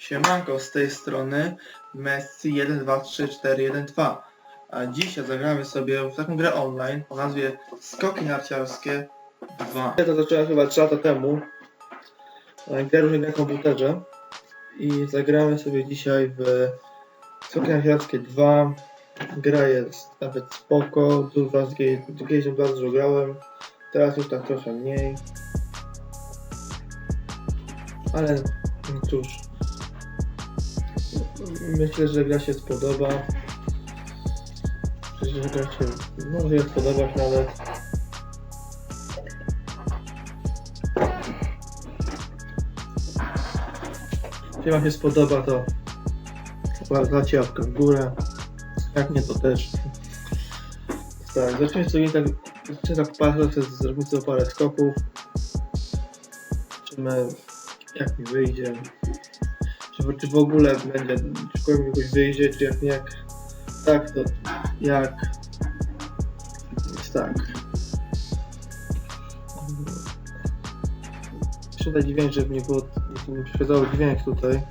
Siemanko, z tej strony Messi 1, 2, 3, 4, 1, 2. A dzisiaj zagramy sobie w taką grę online o nazwie Skoki narciarskie 2. Ja to zacząłem chyba 3 lata temu. e, Grę różnie na komputerze. I zagramy sobie dzisiaj w Skoki narciarskie 2. Gra jest nawet spoko, dużo kiedyś ją bardzo dużo grałem. Teraz już tak trochę mniej. Ale no cóż. Myślę, że gra się spodoba. Myślę, że gra się może się spodobać nawet. Jeśli Wam się spodoba, to dajcie łapkę w górę. Jak nie, to też. Tak, zacznijmy sobie tak, zacznijmy tak parę, zrobimy sobie parę skoków. Zobaczymy, jak mi wyjdzie. Czy, czy w ogóle będzie, czy jakoś wyjdzie, czy jak nie, jak tak, to jak jest tak. Jeszcze dźwięk, żeby nie było, nie przeszkadzał dźwięk tutaj.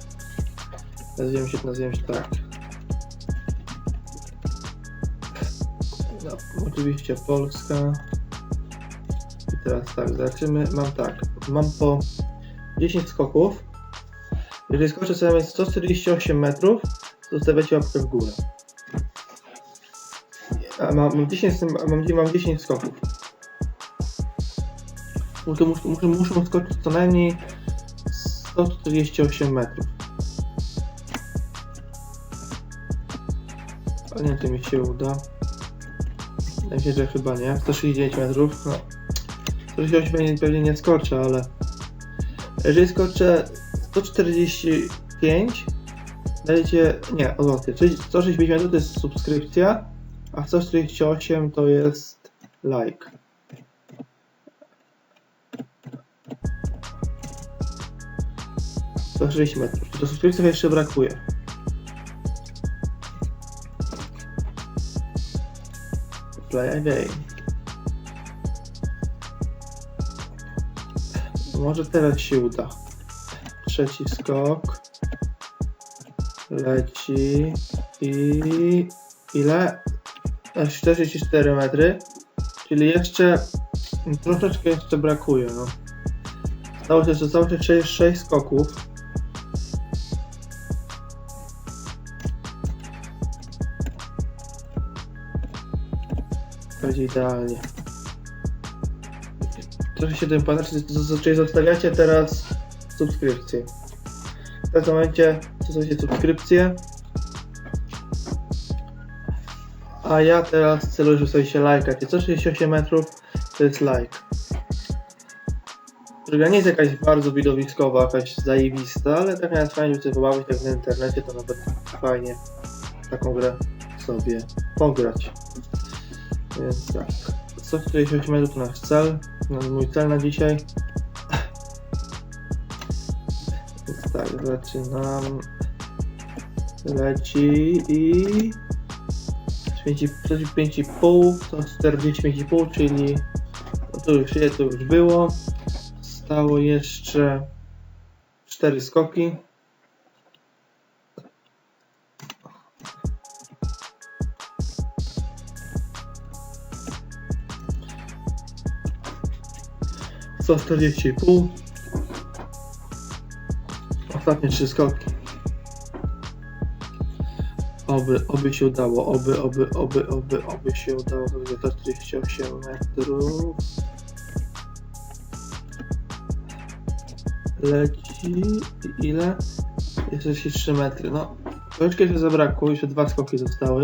Nazwijmy się, nazwijmy się tak. No, oczywiście Polska. I teraz tak, zobaczymy. Mam tak, mam po 10 skoków. Jeżeli skoczę sobie 148 metrów, zostawiacie łapkę w górę. A mam, mam, 10, mam, mam 10 skoków. Muszę, muszę, muszę, skoczyć co najmniej 148 metrów. Ale nie, to mi się uda. Mi się, że chyba nie. 169 metrów. No. 168 pewnie, pewnie nie skoczę, ale... Jeżeli skoczę 145 dajecie, nie, odwrotnie, czyli 165 metrów to jest subskrypcja, a 148 to jest like. To 60 metrów. Do subskrypcji jeszcze brakuje. Play again. Może teraz się uda. Trzeci skok. Leci. I ile? Aż 44 metry. Czyli jeszcze troszeczkę jeszcze brakuje. No. Stało się, że stało się 6, 6 skoków. Będzie idealnie. Trochę się tym pamiętacie, czyli zostawiacie teraz subskrypcję. W tym momencie zostawiacie subskrypcję. A ja teraz celuję, sobie lajka. Czyli co 68 metrów to jest like. Druga nie jest jakaś bardzo widowiskowa, jakaś zajebista, ale tak nawet fajnie żeby sobie pobawić tak na internecie, to nawet fajnie taką grę sobie pograć. Więc tak. 148 metrów to nasz cel, no, mój cel na dzisiaj. Zaczynam. Leci i 5,5 to 45,5, czyli no to już to już było. Stało jeszcze 4 skoki. Co 40,5. Ostatnie 3 skoki. Oby, oby się udało, oby, oby, oby, oby, oby się udało. To będzie to 48 metrów. Leci. Ile? 43 metry. No, troszeczkę się zabrakło, jeszcze dwa skoki zostały.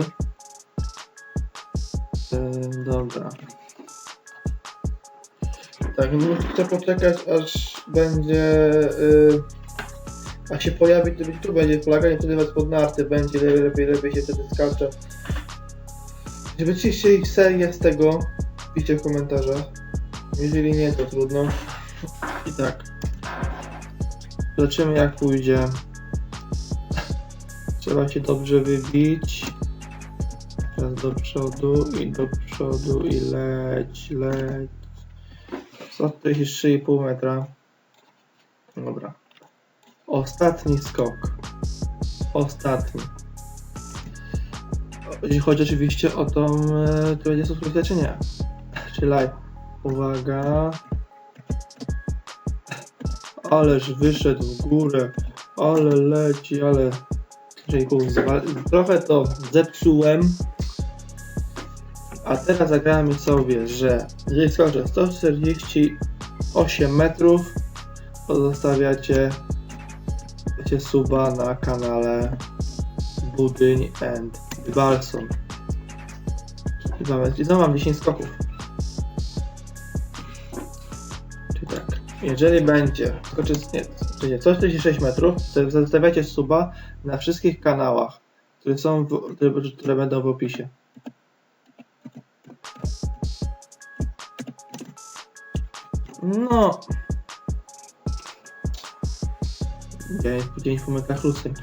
Yy, dobra. Tak, no chcę poczekać aż będzie. Yy, a się pojawi, to tu będzie flaga i wtedy was pod narty będzie, lepiej, lepiej, lepiej się wtedy skacze. Żeby chcieli serię z tego, piszcie w komentarzach. Jeżeli nie, to trudno. I tak. Zobaczymy jak pójdzie. Trzeba się dobrze wybić. Teraz do przodu i do przodu i leć, leć. 143,5 metra. Dobra. Ostatni skok. Ostatni. Jeśli chodzi oczywiście o tą, e, to będzie subskrypcja czy nie. Czy live. Uwaga. Ależ wyszedł w górę. Ale leci, ale... Trochę to zepsułem. A teraz zagramy sobie, że jeżeli skoczę 148 metrów, to zostawiacie wiecie, suba na kanale Budyń and Balson. I znowu mam 10 skoków. Czyli tak, jeżeli będzie, skoczy, nie, czyli 146 metrów, to zostawiacie suba na wszystkich kanałach, które są, w, które, które będą w opisie. No. 9 po 9 po metrach ludzkich.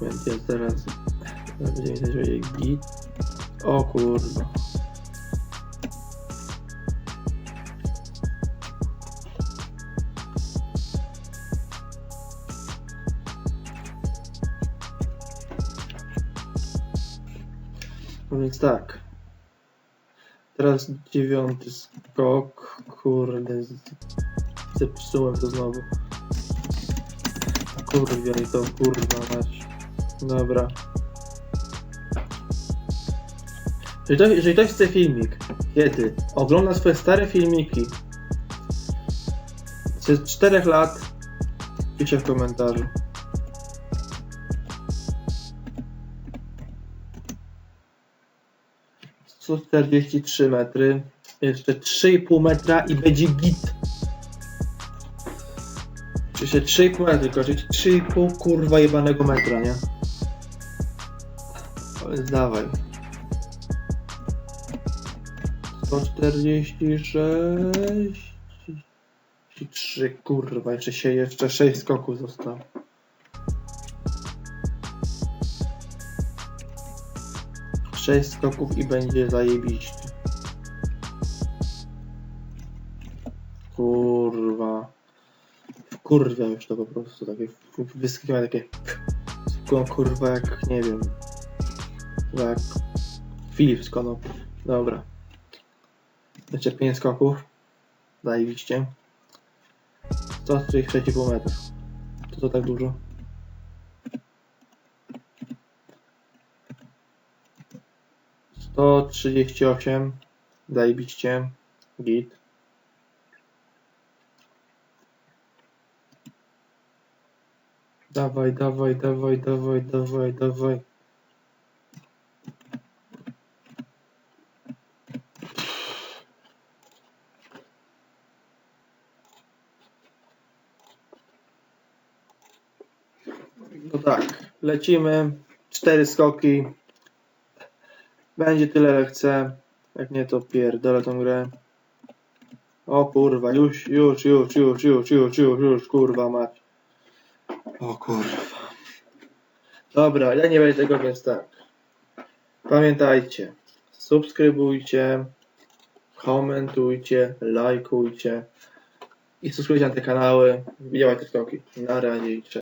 Będzie zaraz. Będziemy zaś git. O kurwa. No więc tak. Teraz dziewiąty skok. Kurde, zepsułem to znowu. Kurwa i to kurwa mać. Dobra. Jeżeli, to, jeżeli ktoś chce filmik, kiedy ogląda swoje stare filmiki z 4 lat, piszcie w komentarzu. Sto czterdzieści trzy metry. Jeszcze 3,5 metra i będzie git. Czy się 3,5 metry koczyć? 3,5 kurwa jebanego metra, nie? O, więc dawaj. 146 i 3 kurwa, jeszcze się jeszcze 6 skoków zostało. Sześć skoków i będzie zajebiście. Kurwa. Kurwa już to po prostu takie wyskiwanie takie kurwa jak nie wiem. Jak Filip z. Dobra. Jeszcze 5 skoków. Zajebiście. 146,5 metrów. To to tak dużo. Sto trzydzieści osiem. Zajebiście. Git. Dawaj, dawaj, dawaj, dawaj, dawaj, dawaj. No tak, lecimy. Cztery skoki. Będzie tyle, ile chcę. Jak nie, to pierdolę tą grę. O kurwa, już, już, już, już, już, już, już, już, kurwa mać. O kurwa. Dobra, ja nie będę tego, więc tak. Pamiętajcie, subskrybujcie, komentujcie, lajkujcie i subskrybujcie na te kanały, wbijajcie skoki. Na razie i cześć.